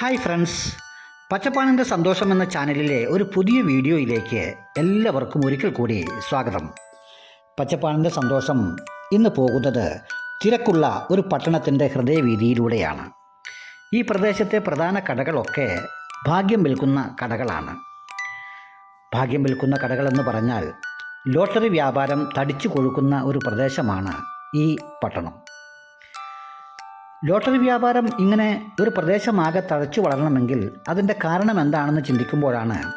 Hi friends പച്ചപ്പാണിന്റെ സന്തോഷം എന്ന ചാനലിലെ ഒരു പുതിയ വീഡിയോയിലേക്ക് എല്ലാവർക്കും ഒരിക്കൽ കൂടി സ്വാഗതം. പച്ചപ്പാണിന്റെ സന്തോഷം ഇന്ന് പോകുന്നത് തിരക്കുള്ള ഒരു പട്ടണത്തിന്റെ ഹൃദയവീതിയിലൂടെയാണ്. ഈ പ്രദേശത്തെ പ്രധാന കടകളൊക്കെ ഭാഗ്യം വിൽക്കുന്ന കടകളാണ്. ഭാഗ്യം വിൽക്കുന്ന കടകളെന്ന് പറഞ്ഞാൽ ലോട്ടറി വ്യാപാരം തടിച്ചു കൊഴുക്കുന്ന ഒരു പ്രദേശമാണ് ഈ പട്ടണം. ലോട്ടറി വ്യാപാരം ഇങ്ങനെ ഒരു പ്രദേശമാകെ തഴച്ചു വളരണമെങ്കിൽ അതിന്റെ കാരണം എന്താണെന്ന് ചിന്തിക്കുമ്പോഴാണ്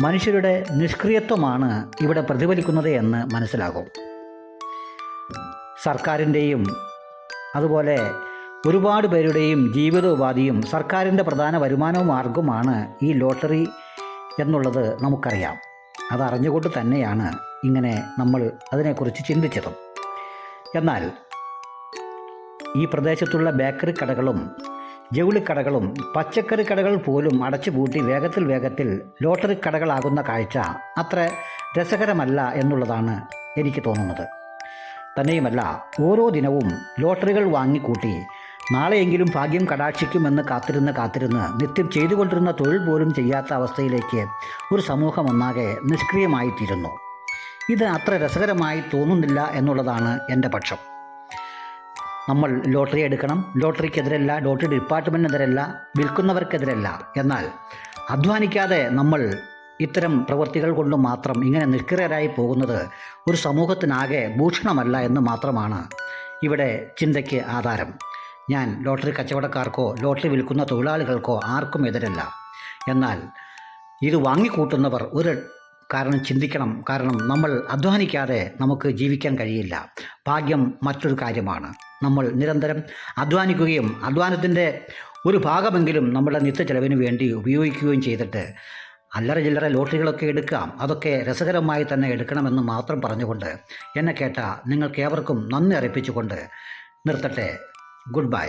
മനുഷ്യരുടെ നിഷ്ക്രിയത്വമാണ് ഇവിടെ പ്രതിഫലിക്കുന്നത് എന്ന് മനസ്സിലാകും. സർക്കാരിന്റെയും അതുപോലെ ഒരുപാട് പേരുടെയും ജീവിതോപാധിയും സർക്കാരിന്റെ പ്രധാന വരുമാന മാർഗമാണ് ഈ ലോട്ടറി എന്നുള്ളത് നമുക്കറിയാം. അതറിഞ്ഞുകൊണ്ട് തന്നെയാണ് ഇങ്ങനെ നമ്മൾ അതിനെക്കുറിച്ച് ചിന്തിച്ചതും. എന്നാൽ ഈ പ്രദേശത്തുള്ള ബേക്കറി കടകളും ജൗളിക്കടകളും പച്ചക്കറി കടകൾ പോലും അടച്ചുപൂട്ടി വേഗത്തിൽ വേഗത്തിൽ ലോട്ടറി കടകളാകുന്ന കാഴ്ച അത്ര രസകരമല്ല എന്നുള്ളതാണ് എനിക്ക് തോന്നുന്നത്. തന്നെയുമല്ല ഓരോ ദിനവും ലോട്ടറികൾ വാങ്ങിക്കൂട്ടി നാളെയെങ്കിലും ഭാഗ്യം കടാക്ഷിക്കുമെന്ന് കാത്തിരുന്ന് കാത്തിരുന്ന് നിത്യം ചെയ്തുകൊണ്ടിരുന്ന തൊഴിൽ പോലും ചെയ്യാത്ത അവസ്ഥയിലേക്ക് ഒരു സമൂഹം ഒന്നാകെ നിഷ്ക്രിയമായിത്തീരുന്നു. ഇത് അത്ര രസകരമായി തോന്നുന്നില്ല എന്നുള്ളതാണ് എന്റെ പക്ഷം. നമ്മൾ ലോട്ടറി എടുക്കണം ലോട്ടറിക്കെതിരല്ല ലോട്ടറി ഡിപ്പാർട്ട്മെന്റിനെതിരല്ല വിൽക്കുന്നവർക്കെതിരല്ല. എന്നാൽ അധ്വാനിക്കാതെ നമ്മൾ ഇത്തരം പ്രവൃത്തികൾ കൊണ്ട് മാത്രം ഇങ്ങനെ നിഷ്ക്രിയരായി പോകുന്നത് ഒരു സമൂഹത്തിനാകെ ഭൂഷണമല്ല എന്ന് മാത്രമാണ് ഇവിടെ ചിന്തയ്ക്ക് ആധാരം. ഞാൻ ലോട്ടറി കച്ചവടക്കാർക്കോ ലോട്ടറി വിൽക്കുന്ന തൊഴിലാളികൾക്കോ ആർക്കും എതിരല്ല. എന്നാൽ ഇത് വാങ്ങിക്കൂട്ടുന്നവർ ഒരു കാരണം ചിന്തിക്കണം. കാരണം നമ്മൾ അധ്വാനിക്കാതെ നമുക്ക് ജീവിക്കാൻ കഴിയില്ല. ഭാഗ്യം മറ്റൊരു കാര്യമാണ്. നമ്മൾ നിരന്തരം അധ്വാനിക്കുകയും അധ്വാനത്തിന്റെ ഒരു ഭാഗമെങ്കിലും നമ്മുടെ നിത്യ ചെലവിന് വേണ്ടി ഉപയോഗിക്കുകയും ചെയ്തിട്ട് അല്ലറ ചില്ലറ ലോട്ടറികളൊക്കെ എടുക്കാം. അതൊക്കെ രസകരമായി തന്നെ എടുക്കണമെന്ന് മാത്രം പറഞ്ഞുകൊണ്ട് എന്നെ കേട്ട നിങ്ങൾക്കേവർക്കും നന്ദി അറിയിപ്പിച്ചുകൊണ്ട് നിർത്തട്ടെ. Good bye.